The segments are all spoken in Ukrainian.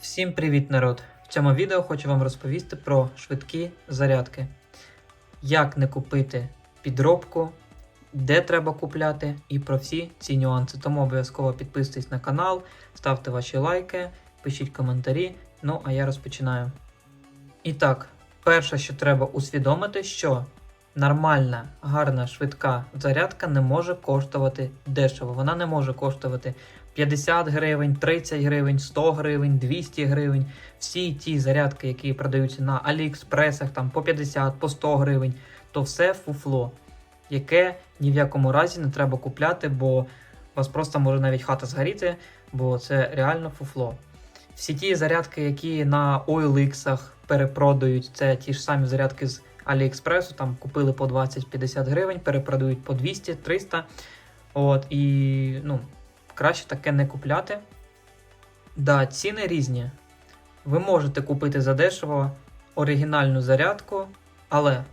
Всім привіт, народ! В цьому відео хочу вам розповісти про швидкі зарядки. Як не купити підробку, де треба купляти, і про всі ці нюанси. Тому обов'язково підписуйтесь на канал, ставте ваші лайки, пишіть коментарі. Ну, а я розпочинаю. І так, перше, що треба усвідомити, що нормальна, гарна, швидка зарядка не може коштувати дешево. Вона не може коштувати 50 гривень, 30 гривень, 100 гривень, 200 гривень. Всі ті зарядки, які продаються на Аліекспресах, там по 50, по 100 гривень, то все фуфло, яке ні в якому разі не треба купляти, бо у вас просто може навіть хата згоріти, бо це реально фуфло. Всі ті зарядки, які на OLX перепродають, це ті ж самі зарядки з Аліекспресу, там купили по 20-50 гривень, перепродають по 200-300. От, і ну, краще таке не купляти. Да, ціни різні. Ви можете купити задешево оригінальну зарядку, але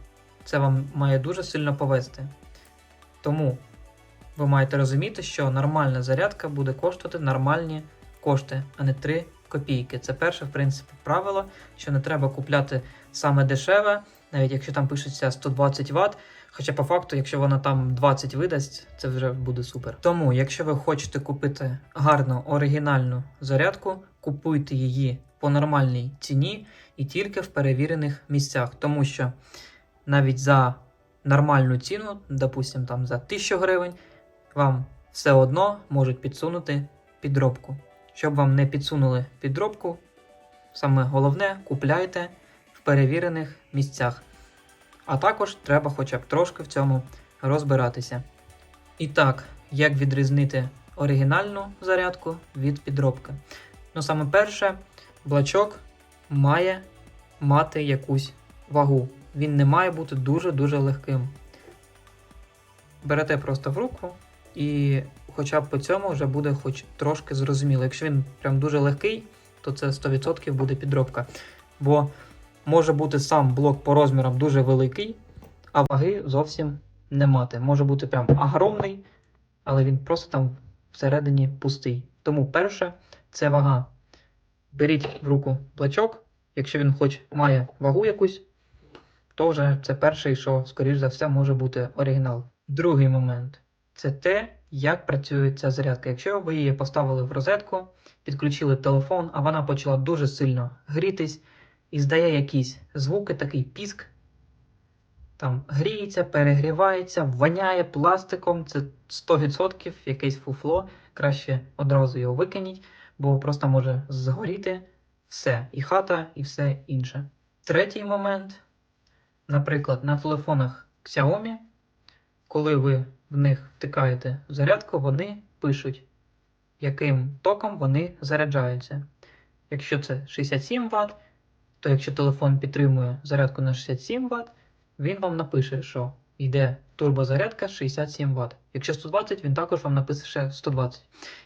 це вам має дуже сильно повести. Тому ви маєте розуміти, що нормальна зарядка буде коштувати нормальні кошти, а не 3 копійки. Це перше, в принципі, правило, що не треба купляти саме дешеве, навіть якщо там пишеться 120 Вт. Хоча по факту, якщо вона там 20 видасть, це вже буде супер. Тому, якщо ви хочете купити гарну оригінальну зарядку, купуйте її по нормальній ціні і тільки в перевірених місцях, тому що навіть за нормальну ціну, допустим, там за 1000 гривень, вам все одно можуть підсунути підробку. Щоб вам не підсунули підробку, саме головне купляйте перевірених місцях. А також треба хоча б трошки в цьому розбиратися. І так, як відрізнити оригінальну зарядку від підробки? Ну, саме перше, блачок має мати якусь вагу. Він не має бути дуже-дуже легким. Берете просто в руку, і хоча б по цьому вже буде хоч трошки зрозуміло. Якщо він прям дуже легкий, то це 100% буде підробка. Бо може бути сам блок по розмірам дуже великий, а ваги зовсім не мати. Може бути прям огромний, але він просто там всередині пустий. Тому перше це вага. Беріть в руку плачок, якщо він хоч має вагу якусь, то вже це перший, що, скоріш за все, може бути оригінал. Другий момент це те, як працює ця зарядка. Якщо ви її поставили в розетку, підключили телефон, а вона почала дуже сильно грітись здає якісь звуки, такий піск. Там гріється, перегрівається, воняє пластиком. Це 100% якесь фуфло. Краще одразу його викиніть, бо просто може згоріти все, і хата, і все інше. Третій момент, наприклад, на телефонах Xiaomi, коли ви в них втикаєте в зарядку, вони пишуть, яким током вони заряджаються. Якщо це 67 Вт, то якщо телефон підтримує зарядку на 67 Вт, він вам напише, що йде турбозарядка 67 Вт. Якщо 120, він також вам напише 120.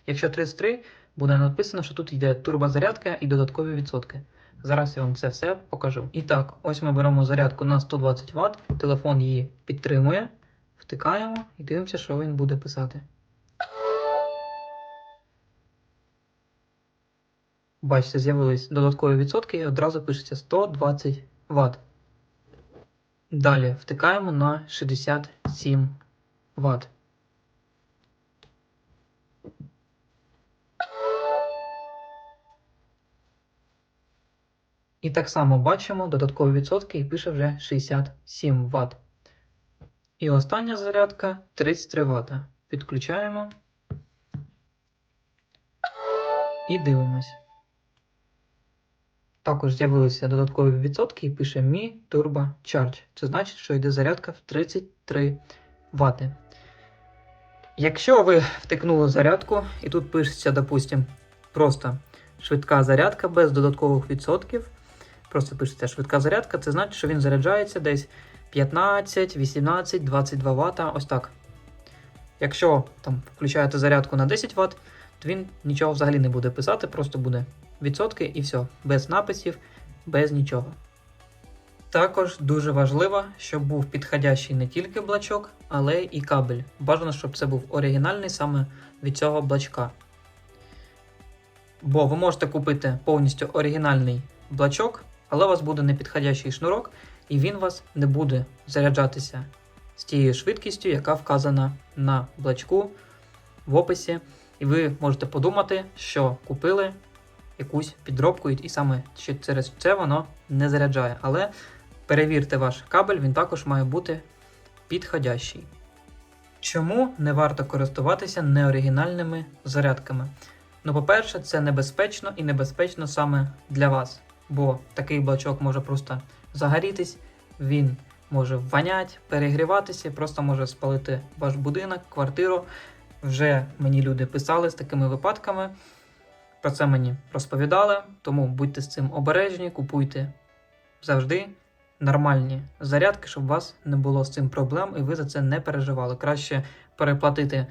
Якщо 33, буде написано, що тут йде турбозарядка і додаткові відсотки. Зараз я вам це все покажу. І так, ось ми беремо зарядку на 120 Вт, телефон її підтримує, втикаємо і дивимося, що він буде писати. Бачите, з'явились додаткові відсотки і одразу пишеться 120 Вт. Далі втикаємо на 67 Вт. І так само бачимо додаткові відсотки і пише вже 67 Вт. І остання зарядка 33 Вт. Підключаємо і дивимось. Також з'явилися додаткові відсотки і пише Mi Turbo Charge. Це значить, що йде зарядка в 33 Вт. Якщо ви втикнули зарядку, і тут пишеться, допустим, просто швидка зарядка без додаткових відсотків. Просто пишеться швидка зарядка, це значить, що він заряджається десь 15, 18, 22 Вт. Ось так. Якщо там включаєте зарядку на 10 Вт, то він нічого взагалі не буде писати, просто буде відсотки і все, без написів, без нічого. Також дуже важливо, щоб був підходящий не тільки блачок, але і кабель. Бажано, щоб це був оригінальний саме від цього блачка. Бо ви можете купити повністю оригінальний блачок, але у вас буде непідходящий шнурок, і він у вас не буде заряджатися з тією швидкістю, яка вказана на блачку в описі. І ви можете подумати, що купили якусь підробку, і саме через це воно не заряджає. Але перевірте ваш кабель, він також має бути підходящий. Чому не варто користуватися неоригінальними зарядками? Ну, по-перше, це небезпечно і небезпечно саме для вас, бо такий блочок може просто загорітись, він може ванять, перегріватися, просто може спалити ваш будинок, квартиру. Вже мені люди писали з такими випадками. Про це мені розповідали, тому будьте з цим обережні, купуйте завжди нормальні зарядки, щоб у вас не було з цим проблем і ви за це не переживали. Краще переплатити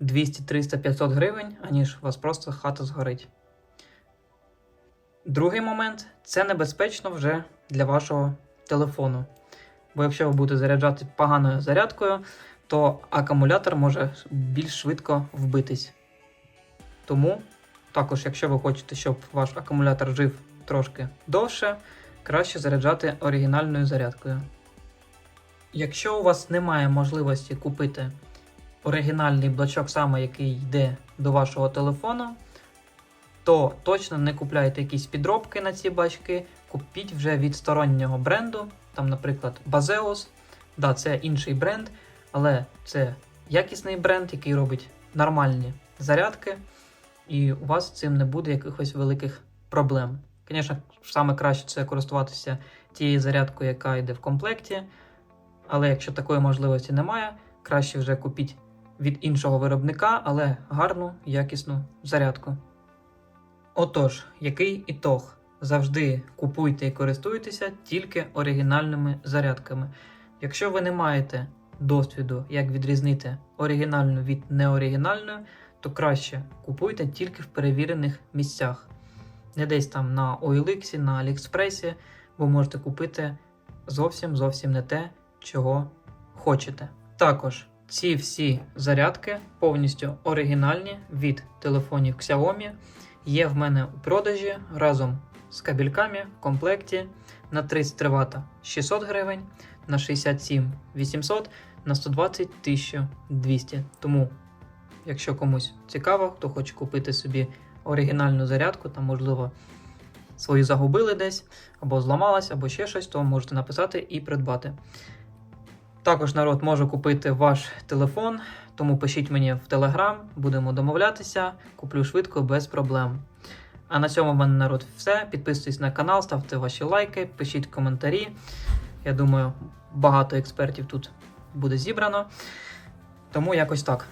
200, 300, 500 гривень, аніж у вас просто хата згорить. Другий момент це небезпечно вже для вашого телефону. Бо якщо ви будете заряджати поганою зарядкою, то акумулятор може більш швидко вбитись. Тому, також, якщо ви хочете, щоб ваш акумулятор жив трошки довше, краще заряджати оригінальною зарядкою. Якщо у вас немає можливості купити оригінальний блочок, саме який йде до вашого телефону, то точно не купляйте якісь підробки на ці бачки, купіть вже від стороннього бренду, там, наприклад, Bazeus. Да, це інший бренд, але це якісний бренд, який робить нормальні зарядки, і у вас цим не буде якихось великих проблем. Звісно, саме краще це користуватися тією зарядкою, яка йде в комплекті. Але якщо такої можливості немає, краще вже купіть від іншого виробника, але гарну, якісну зарядку. Отож, який ітог? Завжди купуйте і користуйтеся тільки оригінальними зарядками. Якщо ви не маєте досвіду, як відрізнити оригінальну від неоригінальної, то краще купуйте тільки в перевірених місцях. Не десь там на OLX, на AliExpress, бо можете купити зовсім зовсім не те, чого хочете. Також ці всі зарядки повністю оригінальні від телефонів Xiaomi. Є в мене у продажі разом з кабельками в комплекті на 33 Вт 600 гривень, на 67 800, на 120 1200. Тому, якщо комусь цікаво, хто хоче купити собі оригінальну зарядку, там, можливо, свою загубили десь, або зламалась, або ще щось, то можете написати і придбати. Також народ може купити ваш телефон, тому пишіть мені в Телеграм, будемо домовлятися, куплю швидко без проблем. А на цьому в мене народ все. Підписуйтесь на канал, ставте ваші лайки, пишіть коментарі. Я думаю, багато експертів тут буде зібрано. Тому якось так.